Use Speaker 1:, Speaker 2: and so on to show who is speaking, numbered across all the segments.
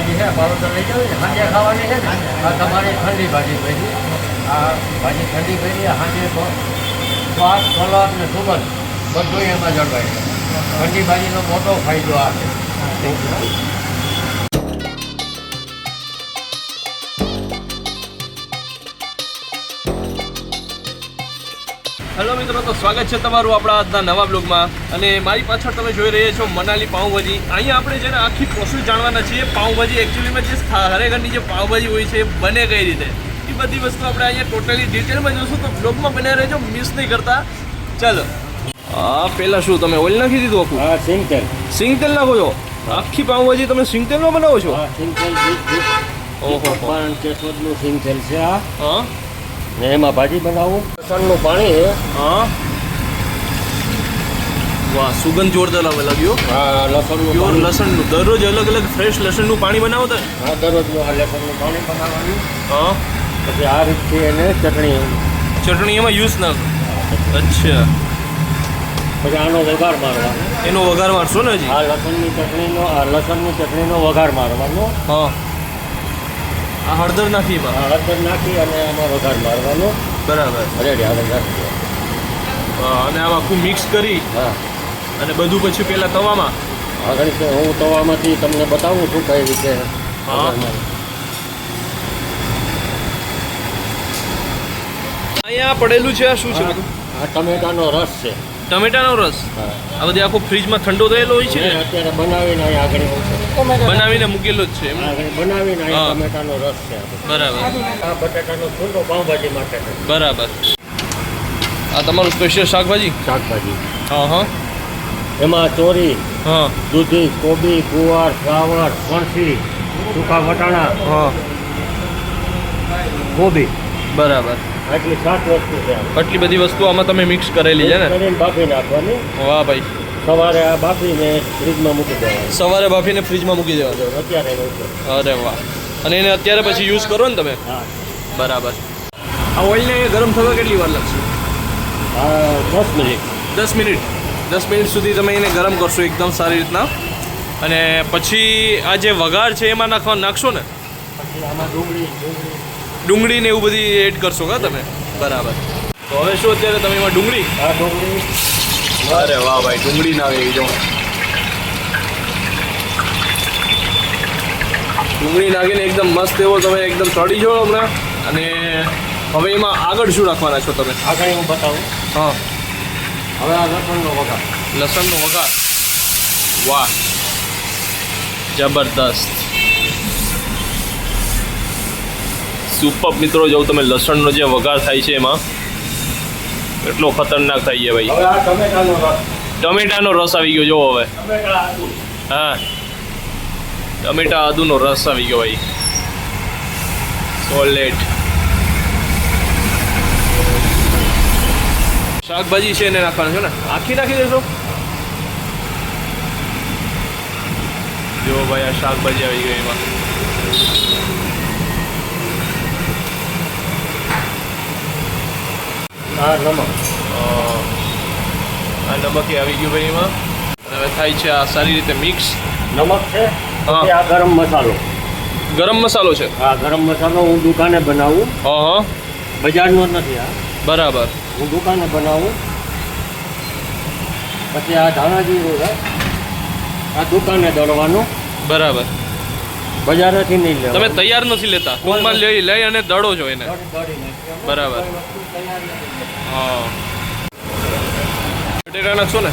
Speaker 1: ભાજી છે પાવડર લઈ જાવ સાંજે ખાવાની છે ને, આ તમારી ઠંડી ભાજી ભાઈ આ ભાજી ઠંડી ભરી સાંજે સ્વાદ કલર ને સુગંધ બધું એમાં જળવાય ઠંડી ભાજીનો મોટો ફાયદો આ છે.
Speaker 2: હેલો મિત્રો તો સ્વાગત છે તમારું આપણા આજના નવા બ્લોગમાં. અને મારી પાછળ તમે જોઈ રહ્યા છો મનાલી પાઉંભાજી. અહીંયા આપણે છે ને આખી પ્રોસેસ જાણવાના છીએ પાઉંભાજી એકચ્યુઅલીમાં જે ખરેખરની જે પાઉંભાજી હોય છે એ બને કઈ રીતે? એ બધી વસ્તુ આપણે અહીંયા ટોટલી ડિટેલમાં જોશું તો બ્લોગમાં બને રહેજો મિસ નહીં કરતા. ચાલો. હા પહેલાં શું તમે ઓઇલ નાખી દીધું આખું?
Speaker 1: હા સિંગતેલ.
Speaker 2: સિંગ તેલ નાખો છો? આખી પાઉંભાજી તમે સિંગ તેલમાં બનાવો છો? ઓહો
Speaker 1: પણ કેશોદનું સિંગતેલ છે
Speaker 2: હા.
Speaker 1: ને એમાં ભાજી બનાવું. લસણનું પાણી
Speaker 2: હા. વાહ સુગંધ જોરદાર આવે લાગ્યો.
Speaker 1: હા લસણનું
Speaker 2: પ્યોર
Speaker 1: લસણ
Speaker 2: લસણનું. દરરોજ અલગ અલગ ફ્રેશ લસણનું પાણી બનાવો તમે
Speaker 1: હા દરરોજ લસણનું પાણી બનાવવાનું.
Speaker 2: હા.
Speaker 1: પછી આ રીતથી એને ચટણી.
Speaker 2: ચટણી એમાં યુઝ ના અચ્છા.
Speaker 1: પછી આનો વઘાર મારવાનો.
Speaker 2: એનો વઘાર મારશો ને હજી?
Speaker 1: આ લસણની ચટણીનો આ લસણની ચટણીનો વઘાર મારવાનો.
Speaker 2: હા. આ હળદર નાખી
Speaker 1: હા હળદર નાખી અને આમાં વઘાર મારવાનો.
Speaker 2: બરાબર.
Speaker 1: રેડી આગળ
Speaker 2: હા, અને આમાં આખું મિક્સ કરી
Speaker 1: હા.
Speaker 2: અને બધું પછી પહેલાં તવામાં?
Speaker 1: આગળ હું તવામાંથી તમને બતાવું છું કઈ રીતે
Speaker 2: હા. અહીંયા પડેલું છે આ શું છે?
Speaker 1: આ ટમેટાનો રસ છે.
Speaker 2: ટમેટાનો રસ.
Speaker 1: હા.
Speaker 2: આ બધી આખો ફ્રીજમાં ઠંડો થયેલો હોય છે
Speaker 1: અત્યારે બનાવીને અહીં આગળ
Speaker 2: બનાવીને મૂકેલો જ છે
Speaker 1: બનાવીને
Speaker 2: હા.
Speaker 1: ટમેટાનો રસ છે
Speaker 2: બરાબર.
Speaker 1: આ બટાકાનો છૂંદો પાઉંભાજી માટે
Speaker 2: બરાબર. આ તમારું સ્પેશિયલ શાકભાજી?
Speaker 1: શાકભાજી.
Speaker 2: હા હા.
Speaker 1: એમાં ચોરી
Speaker 2: હા.
Speaker 1: દૂધી કોબી ગુવાર ફ્લાવર ફણસી સૂકા વટાણા
Speaker 2: હા.
Speaker 1: કોબી.
Speaker 2: બરાબર.
Speaker 1: આટલી સાત વસ્તુ છે
Speaker 2: આટલી બધી વસ્તુ આમાં તમે મિક્સ કરેલી છે ને?
Speaker 1: બાફી નાખવાની.
Speaker 2: વાહ ભાઈ.
Speaker 1: સવારે આ બાફીને ફ્રીજમાં મૂકી દેવાનું.
Speaker 2: સવારે બાફીને ફ્રીજમાં મૂકી દેવાનું
Speaker 1: અત્યારે
Speaker 2: અરે વાહ. અને એને અત્યારે પછી યુઝ કરો ને તમે?
Speaker 1: હા.
Speaker 2: બરાબર. આ ઓઇલને ગરમ થવા કેટલી વાર લાગશે?
Speaker 1: દસ મિનિટ.
Speaker 2: દસ મિનિટ. દસ મિનિટ સુધી તમે એને ગરમ કરશો એકદમ સારી રીતના. અને પછી આ જે વઘાર છે એમાં નાખવા નાખશો ને?
Speaker 1: પછી આમાં ડુંગળી ડુંગળી.
Speaker 2: ડુંગળી ને એવું બધી એડ કરશો કા તમે? બરાબર. તો હવે શું અત્યારે તમે એમાં ડુંગળી?
Speaker 1: હા ડુંગળી.
Speaker 2: અરે વાહ ભાઈ ડુંગળી ના આવી જો. ડુંગળી નાખીને એકદમ મસ્ત એવો તમે એકદમ ચડી જો હમણાં. અને હવે એમાં આગળ શું રાખવાના છો તમે?
Speaker 1: આગળ હું બતાવું?
Speaker 2: હા.
Speaker 1: હવે આ લસણનો વઘાર.
Speaker 2: લસણનો વઘાર. વાહ. જબરદસ્ત. સુપર મિત્રો જો તમે લસણનો જે વઘાર થાય છે એમાં એટલો ખતરનાક થાય છે ભાઈ.
Speaker 1: ટમેટાનો રસ.
Speaker 2: આવી ગયો જોવો હવે. હા. ટમેટા આદુનો રસ આવી ગયો ભાઈ. સોલેટ શાકભાજી છે એને નાખવાનું છે ને? આખી નાખી દેશો. જો ભાઈ આ શાકભાજી આવી ગઈ એમાં.
Speaker 1: આ નમક.
Speaker 2: આ નમકે આવી ગયું ભાઈ એમાં. હવે થાય છે આ સારી રીતે મિક્સ.
Speaker 1: નમક છે આ ગરમ મસાલો.
Speaker 2: ગરમ મસાલો છે?
Speaker 1: હા ગરમ મસાલો હું દુકાને બનાવું.
Speaker 2: હા હા.
Speaker 1: બજારનો નથી આ.
Speaker 2: બરાબર.
Speaker 1: હું દુકાને બનાવું. પછી આ ધાણા જીરું છે. આ દુકાને દળવાનું.
Speaker 2: બરાબર.
Speaker 1: બજારેથી નહીં લેવાનું
Speaker 2: તમે તૈયાર નથી લેતા. ટૂંકમાં લઈ લઈ અને દડો છો એને. બરાબર. હા. બટેટા નાખશો ને?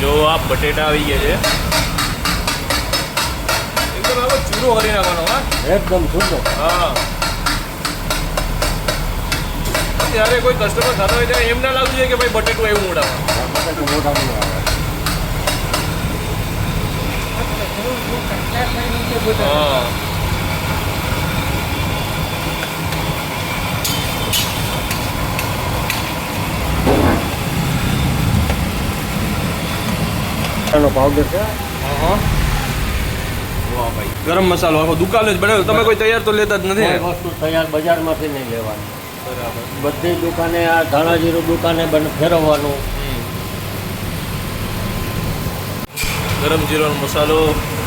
Speaker 2: જો આ બટેટા આવી ગયા છે. એકદમ આવો ચૂરો કરી નાખવાનો હા?
Speaker 1: એકદમ ચૂરો
Speaker 2: હા. ત્યારે કોઈ કસ્ટમર ખાતા હોય ત્યારે એમ ના લાગતું કે ભાઈ બટેટું એવું મોઢામાં હા
Speaker 1: એનો પાવડર છે?
Speaker 2: હા વાહ ભાઈ ગરમ મસાલો આખો દુકાને જ બનાવ્યો. તમે કોઈ તૈયાર તો લેતા જ નથી
Speaker 1: વસ્તુ તૈયાર બજારમાંથી નહીં લેવાની.
Speaker 2: બરાબર.
Speaker 1: બધી દુકાને આ ધાણા જીરું દુકાને બન ફેરવવાનું.
Speaker 2: ગરમ જીરાનો મસાલો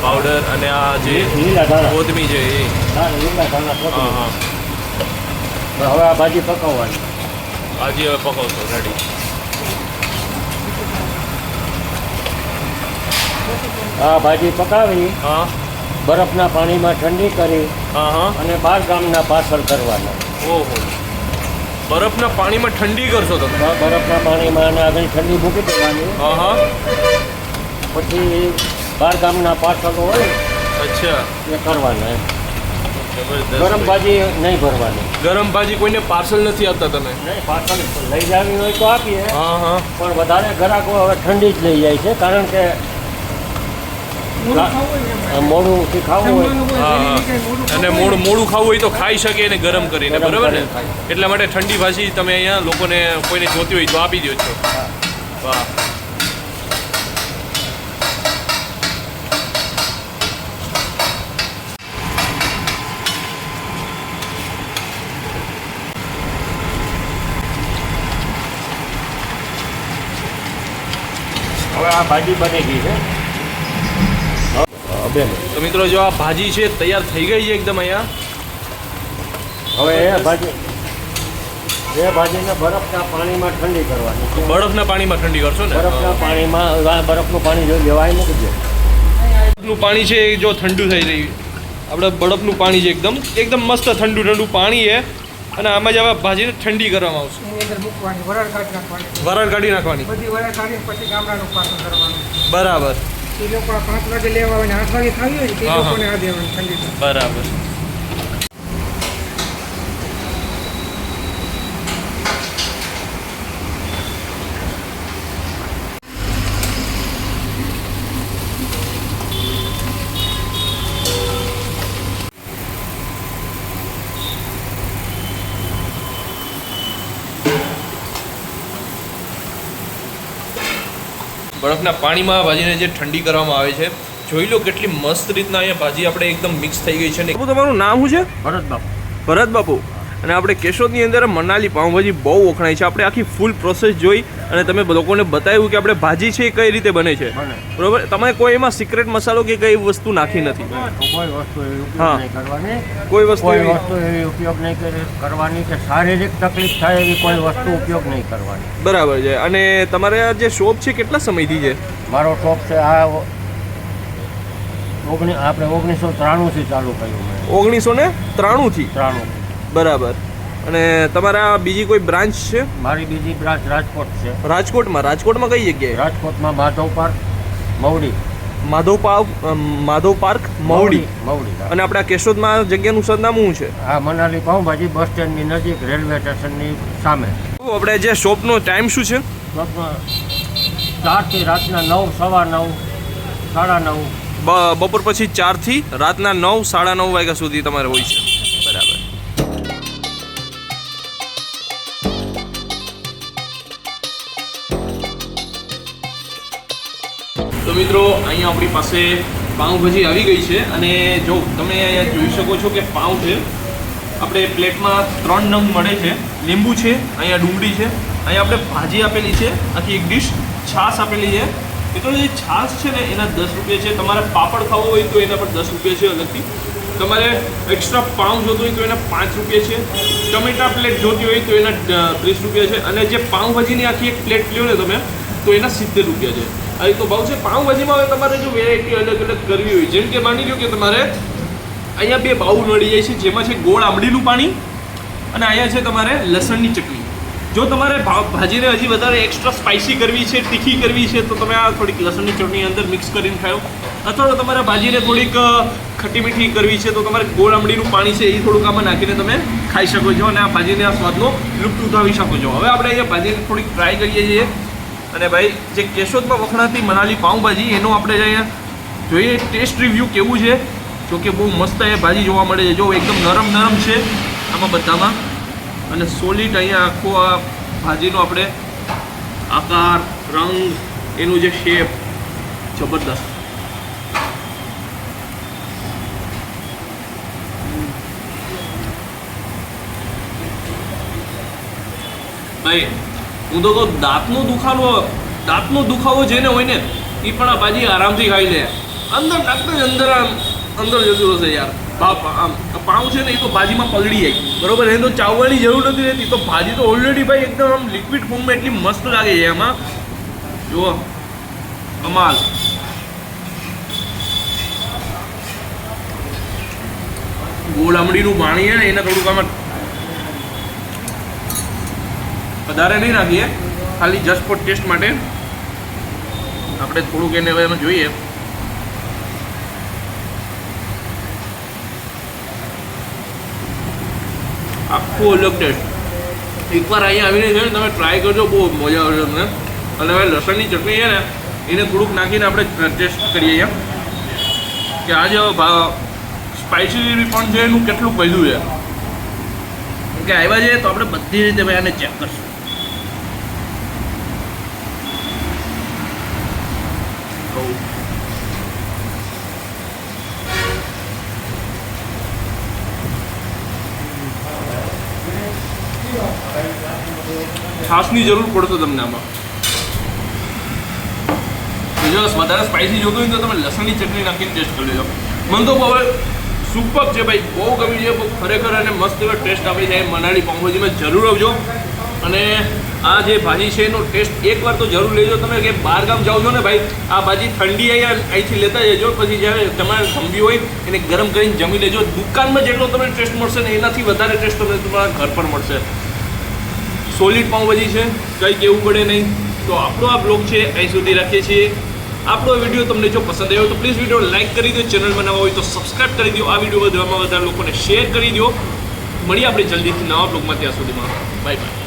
Speaker 2: પાવડર અને આ જે કોથમી છે એ. હા. હા.
Speaker 1: હવે આ ભાજી પકાવવાની.
Speaker 2: ભાજી હવે પકાવશો રેડી
Speaker 1: આ ભાજી પકાવી
Speaker 2: હા.
Speaker 1: બરફના પાણીમાં ઠંડી કરી
Speaker 2: હા હા.
Speaker 1: અને બાર ગામના પાર્સલ કરવાના.
Speaker 2: ઓહો. બરફના પાણીમાં ઠંડી કરશો તમે?
Speaker 1: બરફના પાણીમાં અને આગળ ઠંડી મૂકી દેવાની.
Speaker 2: હા હા.
Speaker 1: પછી બાર ગામના પાર્સલો હોય
Speaker 2: અચ્છા.
Speaker 1: એ કરવાના ગરમ ભાજી નહીં ભરવાની.
Speaker 2: ગરમ ભાજી કોઈને પાર્સલ નથી આપતા તમે
Speaker 1: નહીં પાર્સલ લઈ જવી હોય તો આપીએ.
Speaker 2: હા હા.
Speaker 1: પણ વધારે ગ્રાહકો હવે ઠંડી જ લઈ જાય છે કારણ કે મોડું ખાવું હોય
Speaker 2: હા હા. અને મોડું મોડું ખાવું હોય તો ખાઈ શકે એને ગરમ કરીને બરાબર ને? એટલા માટે ઠંડી ભાજી તમે અહીંયા લોકોને કોઈને જોતી હોય તો આપી દો છો. વાહ.
Speaker 1: હવે આ ભાજી બની ગઈ છે. બેન.
Speaker 2: તો મિત્રો જો આ ભાજી છે તૈયાર થઈ ગઈ છે એકદમ અહીંયા.
Speaker 1: હવે એ ભાજી એ ભાજીને બરફના પાણીમાં ઠંડી કરવાની.
Speaker 2: બરફના પાણીમાં ઠંડી કરશો ને?
Speaker 1: બરફના પાણીમાં બરફનું પાણી જો લેવાય મૂકી દે
Speaker 2: બરફનું પાણી છે જો ઠંડુ થઈ રહ્યું આપણે બરફનું પાણી છે એકદમ. એકદમ મસ્ત ઠંડુ ઠંડુ પાણી છે. અને આમાં જ હવે ભાજીને ઠંડી કરવામાં આવશે.
Speaker 3: એની અંદર મૂકવાની વરાળ કાઢી નાખવાની.
Speaker 2: વરાળ કાઢી નાખવાની?
Speaker 3: બધી વરાળ કાઢી પછી ગામડાનું પાકું કરવાનું.
Speaker 2: બરાબર.
Speaker 3: એ લોકો પાંચ વાગે લેવા આવે ને આઠ વાગે ખાવી હોય ને તે. લોકોને આ દેવાનું ઠંડી.
Speaker 2: બરાબર. બરફના પાણીમાં ભાજીને જે ઠંડી કરવામાં આવે છે જોઈ લો કેટલી મસ્ત રીતના અહીંયા ભાજી આપણે એકદમ મિક્સ થઈ ગઈ છે ને તમારું નામ શું છે?
Speaker 1: ભરત બાપુ.
Speaker 2: ભરત બાપુ. અને આપણે કેશોદની અંદર મનાલી પાઉંભાજી બહુ વખણાય છે. આપણે આખી ફૂલ પ્રોસેસ જોઈ અને તમે લોકોને બતાવ્યું કે આપણે ભાજી છે એ કઈ રીતે બને છે. બરોબર? તમે કોઈ એમાં સિક્રેટ મસાલો કે કઈ વસ્તુ નાખી નથી? હા.
Speaker 1: કરવાની.
Speaker 2: કોઈ વસ્તુ
Speaker 1: કોઈ
Speaker 2: એવી-
Speaker 1: વસ્તુ એવી ઉપયોગ નહીં કરવાની કે શારીરિક તકલીફ થાય એવી કોઈ વસ્તુ ઉપયોગ નહીં કરવાની.
Speaker 2: બરાબર છે. અને તમારે આ જે શોપ છે કેટલા સમયથી છે?
Speaker 1: મારો શોપ છે આ ઓગણી આપણે ઓગણીસો ત્રાણુંથી ચાલુ કર્યું
Speaker 2: ઓગણીસો ને ત્રાણુંથી?
Speaker 1: ત્રાણું
Speaker 2: બરાબર. અને તમારા બીજી કોઈ બ્રાન્ચ છે?
Speaker 1: મારી બીજી બ્રાન્ચ રાજકોટ છે.
Speaker 2: રાજકોટમાં? રાજકોટમાં કઈ જગ્યાએ?
Speaker 1: રાજકોટમાં માધવ પાર્ક મવડી.
Speaker 2: માધવ પાવ માધવ પાર્ક મવડી.
Speaker 1: મવડી
Speaker 2: અને આપણા કેશોદમાં જગ્યાનું સરનામું શું છે?
Speaker 1: આ મનાલી પાઉંભાજી બસ સ્ટેન્ડની નજીક રેલવે સ્ટેશનની સામે.
Speaker 2: આપણે જે શોપનો ટાઈમ શું છે?
Speaker 1: ચારથી રાતના નવ સવા નવ સાડા નવ.
Speaker 2: બપોર પછી ચારથી રાતના નવ સાડા નવ વાગ્યા સુધી તમારે હોય છે. મિત્રો, અહીંયા આપણી પાસે પાઉંભાજી આવી ગઈ છે અને જો તમે અહીંયા જોઈ શકો છો કે પાઉં છે, આપણે પ્લેટમાં ત્રણ નંગ મળે છે. લીંબુ છે, અહીંયા ડુંગળી છે, અહીંયા આપણે ભાજી આપેલી છે, આખી એક ડીશ છાશ આપેલી છે. મિત્રો જે છાશ છે ને, એના દસ રૂપિયા છે. તમારે પાપડ ખાવો હોય તો એના પર દસ રૂપિયા છે અલગથી. તમારે એક્સ્ટ્રા પાઉં જોતું હોય તો એના પાંચ રૂપિયા છે. ટમેટા પ્લેટ જોતી હોય તો એના ત્રીસ રૂપિયા છે. અને જે પાઉંભાજીની આખી એક પ્લેટ લ્યો ને તમે, તો એના સિત્તેર રૂપિયા છે. આ તો ભાવ છે. પાઉંભાજીમાં હવે તમારે જો વેરાયટી અલગ અલગ કરવી હોય, જેમ કે માની લો કે તમારે અહીંયા બે બાઉલ મળી જાય છે, જેમાં છે ગોળ આંબલીનું પાણી અને અહીંયા છે તમારે લસણની ચટણી. જો તમારે ભાજીને હજી વધારે એક્સ્ટ્રા સ્પાઇસી કરવી છે, તીખી કરવી છે, તો તમે આ થોડીક લસણની ચટણી અંદર મિક્સ કરીને ખાઓ. અથવા તો તમારે ભાજીને થોડીક ખટી મીઠી કરવી છે, તો તમારે ગોળ આંબલીનું પાણી છે એ થોડુંક આમાં નાખીને તમે ખાઈ શકો છો અને આ ભાજીને આ સ્વાદનો લુપ્ત ઉઠાવી શકો છો. હવે આપણે અહીંયા ભાજીને થોડીક ટ્રાય કરીએ છીએ. અને ભાઈ, જે કેશોદમાં વખણાતી મનાલી પાઉંભાજી, એનો આપણે અહીંયા જોઈએ ટેસ્ટ રિવ્યૂ કેવું છે? જો કે બહુ મસ્ત એ ભાજી જોવા મળે છે. જો, એકદમ નરમ નરમ છે આમાં બધામાં. અને સોલિડ અહીંયા આખો આ ભાજીનો આપણે આકાર, રંગ, એનું જે શેપ જબરદસ્ત. ભાઈ હું તો કહું દાંતનો દુખાવો દાંતનો દુખાવો જેને હોય ને, એ પણ આ ભાજી આરામથી ખાઈ લે. અંદર ડાક્ટર અંદર આમ, અંદર જતું હશે યાર. બાપ, આમ પાઉં છે ને એ તો ભાજીમાં પલળી જાય. બરોબર, એને તો ચાવવાની જરૂર નથી રહેતી. તો ભાજી તો ઓલરેડી ભાઈ એકદમ આમ લિક્વિડ ફોર્મમાં એટલી મસ્ત લાગે છે એમાં. જુઓ, કમાલ. ગોળ આમડીનું પાણી છે ને, એને થોડુંક આમાં વધારે નહીં નાખીએ ખાલી જસ્ટ ફોર ટેસ્ટ માટે આપણે થોડુંક એને હવે એમાં જોઈએ. આખું અલગ ટેસ્ટ એકવાર અહીંયા આવીને છે ને તમે ટ્રાય કરજો, બહુ મજા આવશે તમને. અને હવે લસણની ચટણી છે ને, એને થોડુંક નાખીને આપણે ટેસ્ટ કરીએ અહીંયા કે આજે સ્પાઇસી પણ છે એનું કેટલું પહેલું છે. કે આવ્યા છે તો આપણે બધી રીતે ભાઈ આને ચેક કરશું. છાશની જરૂર પડશે તમને આમાં. જો વધારે સ્પાઇસી જોતું હોય તો તમે લસણની ચટણી નાખીને ટેસ્ટ કરી લેજો. મને તો હવે સુપર છે ભાઈ. બહુ ગમી છે ખરેખર અને મસ્ત એવો ટેસ્ટ આપણી જાય મનાળી પાઉંભાજીમાં જરૂર આવજો. અને આ જે ભાજી છે એનો ટેસ્ટ એકવાર તો જરૂર લેજો. તમે કે બહાર ગામ જાઓ છો ને ભાઈ, આ ભાજી ઠંડી અહીંથી લેતા જજો. પછી જ્યારે તમારે જમવી હોય એને ગરમ કરીને જમી લેજો. દુકાનમાં જેટલો તમને ટેસ્ટ મળશે ને એનાથી વધારે ટેસ્ટ તમને તમારા ઘર પર મળશે. સોલિડ પાઉંભાજી છે. કંઈ કહેવું પડે નહીં. તો આપણો આ બ્લોગ છે અહીં સુધી રાખીએ છીએ. આપણો વીડિયો તમને જો પસંદ આવ્યો તો પ્લીઝ વીડિયો લાઇક કરી દો. ચેનલ બનાવવા હોય તો સબસ્ક્રાઇબ કરી દો. આ વીડિયો વધારેમાં વધારે લોકોને શેર કરી દો. મળીએ આપણે જલ્દીથી નવા બ્લોગમાં ત્યાં સુધીમાં. Bye bye